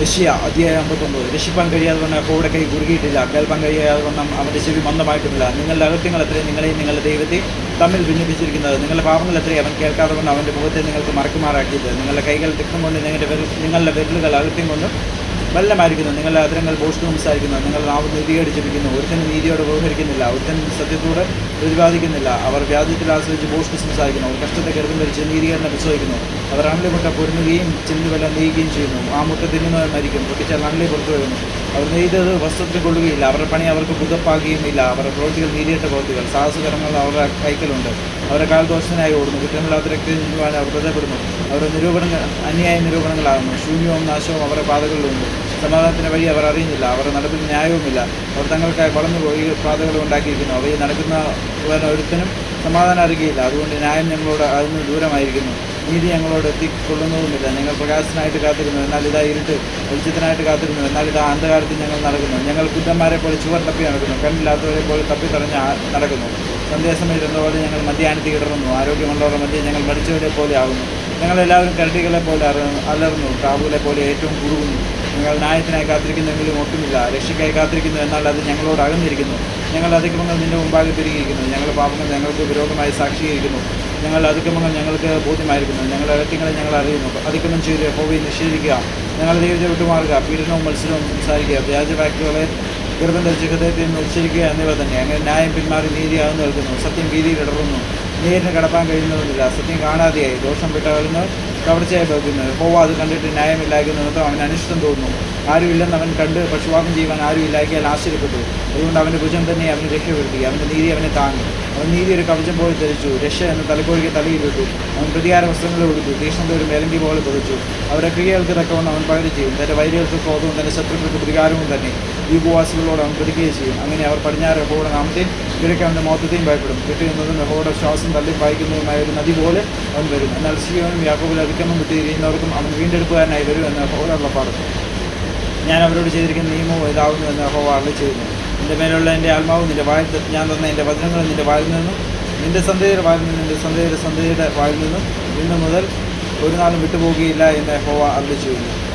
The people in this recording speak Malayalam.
യഷിയ അധ്യായം അമ്പത്തൊമ്പത്. രക്ഷിപ്പാൻ കഴിയാതെ വന്ന കൂടെ കൈ കുറുകിയിട്ടില്ല കേൾപ്പാൻ കഴിയാതെ വണ്ണം അവന്റെ ചെവി മന്ദമായിട്ടില്ല നിങ്ങളുടെ അകത്യങ്ങൾ എത്രയും നിങ്ങളെയും നിങ്ങളുടെ ദൈവത്തെ തമ്മിൽ ഭിന്നിപ്പിച്ചിരിക്കുന്നത്? നിങ്ങളുടെ പാപങ്ങൾ എത്രയും അവൻ കേൾക്കാതെ കൊണ്ട് അവന്റെ മുഖത്തെ നിങ്ങൾക്ക് മറക്കുമാറാക്കിയത്? നിങ്ങളുടെ കൈകൾ തിക്കം കൊണ്ട് നിങ്ങളുടെ വിരൽ നിങ്ങളുടെ വിരലുകൾ അകത്യം കൊണ്ടും വല്ലമായിരിക്കുന്നു നിങ്ങളുടെ അതിരങ്ങൾ ബോഷ്ട് സംസാരിക്കുന്നു. നിങ്ങൾ നാവ് നീതിയോട് ജപിക്കുന്നു ഒരുത്തനും നീതിയോട് വ്യവഹരിക്കുന്നില്ല. ഒരുത്തനും സത്യത്തോട് പ്രതിപാദിക്കുന്നില്ല. അവർ വ്യാധിത്തിൽ ആശ്രയിച്ച് ബോഷ്ട് സംസാരിക്കുന്നു. അവർ കഷ്ടത്തെ കരുതും ധരിച്ച് നീതികരണം വിശ്വസിക്കുന്നു അവർ അണലി മുട്ട പൊരുന്നുകയും ചെന്നു വല്ല നീക്കുകയും ചെയ്യുന്നു. ആ മുട്ട തിന്നുന്നവർ മരിക്കും. പൊട്ടിച്ചാൽ അണലി പുറത്തു വരുന്നു. അവർ നെയ്തത് വസ്ത്രത്തിൽ കൊള്ളുകയില്ല. അവരുടെ പണി അവർക്ക് പുതപ്പാകുകയും ഇല്ല അവരുടെ പ്രവൃത്തികൾ നീതിയേറ്റ പ്രവൃത്തികൾ. സാഹസകരങ്ങൾ അവരുടെ കൈക്കലുണ്ട്. അവരുടെ കാൽ ദോഷത്തിനായി ഓടുന്നു. കുറ്റമില്ലാത്ത രക്തം ചിന്തുവാൻ അവർ ബന്ധപ്പെടുന്നു അവരുടെ നിരൂപണങ്ങൾ അന്യായ നിരൂപണങ്ങളാകുന്നു. ശൂന്യവും നാശവും അവരുടെ പാതകളിലുണ്ട്. സമാധാനത്തിന് വഴി അവർ അറിയുന്നില്ല. അവരുടെ നടപ്പിൽ ന്യായവുമില്ല. അവർ തങ്ങൾക്കായി വളർന്നു പോയി പാതകൾ ഉണ്ടാക്കിയിരിക്കുന്നു. അവയിൽ നടക്കുന്ന ഒരുത്തനും സമാധാനം അറിയുകയില്ല. അതുകൊണ്ട് ന്യായം ഞങ്ങളോട് അതിന് ദൂരമായിരിക്കുന്നു. നീതി ഞങ്ങളോട് എത്തിക്കൊള്ളുന്നതുമില്ല. ഞങ്ങൾ പ്രകാശനായിട്ട് കാത്തിരുന്നു. എന്നാൽ ഇതാ ഇരുട്ട്. വെളിച്ചത്തിനായിട്ട് കാത്തിരുന്നു. എന്നാൽ ഇതാ അന്ധകാരത്തിൽ ഞങ്ങൾ നടക്കുന്നു. ഞങ്ങൾ കുറ്റന്മാരെ പോലെ ചുവർ തപ്പി നടക്കുന്നു. കണ്ണില്ലാത്തവരെ പോലെ തപ്പി തടഞ്ഞ് നടക്കുന്നു. സന്ധ്യാസമയത്ത് ഇരുന്നതോടെ ഞങ്ങൾ മദ്യാനത്തിൽ ഇടറുന്നു ആരോഗ്യമുള്ളവരുടെ മധ്യ ഞങ്ങൾ മരിച്ചവരെ പോലെ ആകുന്നു. ഞങ്ങളെല്ലാവരും കരടികളെ പോലെ അലർന്നു. കാവുകളെ പോലെ ഏറ്റവും കുറുകുന്നു. ഞങ്ങൾ ന്യായത്തിനായി കാത്തിരിക്കുന്നെങ്കിലും ഒട്ടുമില്ല. രക്ഷയ്ക്കായി കാത്തിരിക്കുന്നു എന്നാൽ അത് ഞങ്ങളോട് അകന്നിരിക്കുന്നു. ഞങ്ങൾ അതിക്രമങ്ങൾ നിന്റെ മുമ്പാകെ തിരികിയിരിക്കുന്നു ഞങ്ങൾ പാപങ്ങൾ ഞങ്ങൾക്ക് വിരോധമായി സാക്ഷീകരിക്കുന്നു ഞങ്ങളുടെ അതിക്രമങ്ങൾ ഞങ്ങൾക്ക് ബോധ്യമായിരിക്കുന്നു. ഞങ്ങളുടെ അകത്യങ്ങളെ ഞങ്ങൾ അറിയുന്നു. അതിക്രമം ചെയ്ത് ഹോബി നിഷേധിക്കുക. ഞങ്ങളുടെ ദൈവത്തെ വിട്ടുമാറുക. പീഡനവും മത്സരവും സംസാരിക്കുക. വ്യാജവാക്കുകളെ ഗർഭം ധരിച്ച് ഹൃദയത്തിൽ നിന്ന് ഉച്ചരിക്കുക എന്നിവ തന്നെ. അങ്ങനെ ന്യായം പിന്മാറി നീതിയാകുന്നു നൽകുന്നു സത്യം വീതിയിൽ ഇടറുന്നു. നേരിന് കടപ്പാൻ കഴിയുന്നതുമില്ല സത്യം കാണാതെയായി. ദോഷം വിട്ടകലുന്നു കവർച്ചയായി ഭവിക്കുന്നത് ഹോവ അത് കണ്ടിട്ട് ന്യായമില്ലായ്ക നിമിത്തം അവൻ അനിഷ്ടം തോന്നുന്നു. ആരുമില്ലെന്ന് അവൻ കണ്ട് പക്ഷുവാദം ചെയ്യുവാൻ ആരുമില്ലാക്കിയാൽ ആശ്ചര്യപ്പെട്ടു. അതുകൊണ്ട് അവന്റെ ഭുജം തന്നെ അവന് രക്ഷപ്പെടുത്തി. അവന്റെ നീതി അവനെ താങ്ങി. അവൻ നീതി ഒരു കവചം പോലെ ധരിച്ചു. രക്ഷ എന്ന തലക്കോഴിക്ക് തലയിലിട്ടു അവൻ പ്രതികാര വസ്ത്രങ്ങൾ കൊടുത്തു തീഷ്ണത ഒരു മേലങ്കി പോലെ കൊടുത്തു അവരുടെ ക്രിയകൾക്ക് തക്കവണ്ണം അവൻ പകരം ചെയ്യും തന്റെ വൈരികൾക്ക് ക്രോധവും തന്റെ ശത്രുക്കൾക്ക് പ്രതികാരവും തന്നെ. അവൻ പ്രതിക്കുകയും ചെയ്യും. അങ്ങനെ അവർ പടിഞ്ഞാറ് യഹോയുടെ നാമത്തെയും കിഴക്ക് അവന്റെ മൊത്തത്തെയും ഭയപ്പെടും. കിട്ടുന്നതും യഹോയുടെ ശ്വാസം തള്ളി വായിക്കുന്നതുമായ ഒരു നദി പോലെ അവൻ വരും. എന്നാൽ സിയോനും യാക്കോബിൽ അതിക്രമം വിട്ടിരിക്കുന്നവർക്കും അവൻ വീണ്ടെടുക്കുവാനായി വരും എന്ന് യഹോയുടെ പാട് ഞാൻ അവരോട് ചെയ്തിരിക്കുന്ന നിയമവും ഇതാവുന്നു എന്ന് യഹോവ അള്ളി ചെയ്യുന്നു. എന്റെ മേലുള്ള എന്റെ ആത്മാവ് നിന്റെ വായിൽ ഞാൻ തന്ന എന്റെ വചനങ്ങൾ നിന്റെ വായിൽ നിന്നും നിന്റെ സന്ധ്യയുടെ വായിൽ നിന്നും നിന്റെ സന്ധ്യയുടെ സന്ധ്യയുടെ വായിൽ നിന്നും ഇന്ന് മുതൽ ഒരു നാളും വിട്ടുപോകുകയില്ല എന്ന് ഹോവ അരുളി ചെയ്യുന്നു.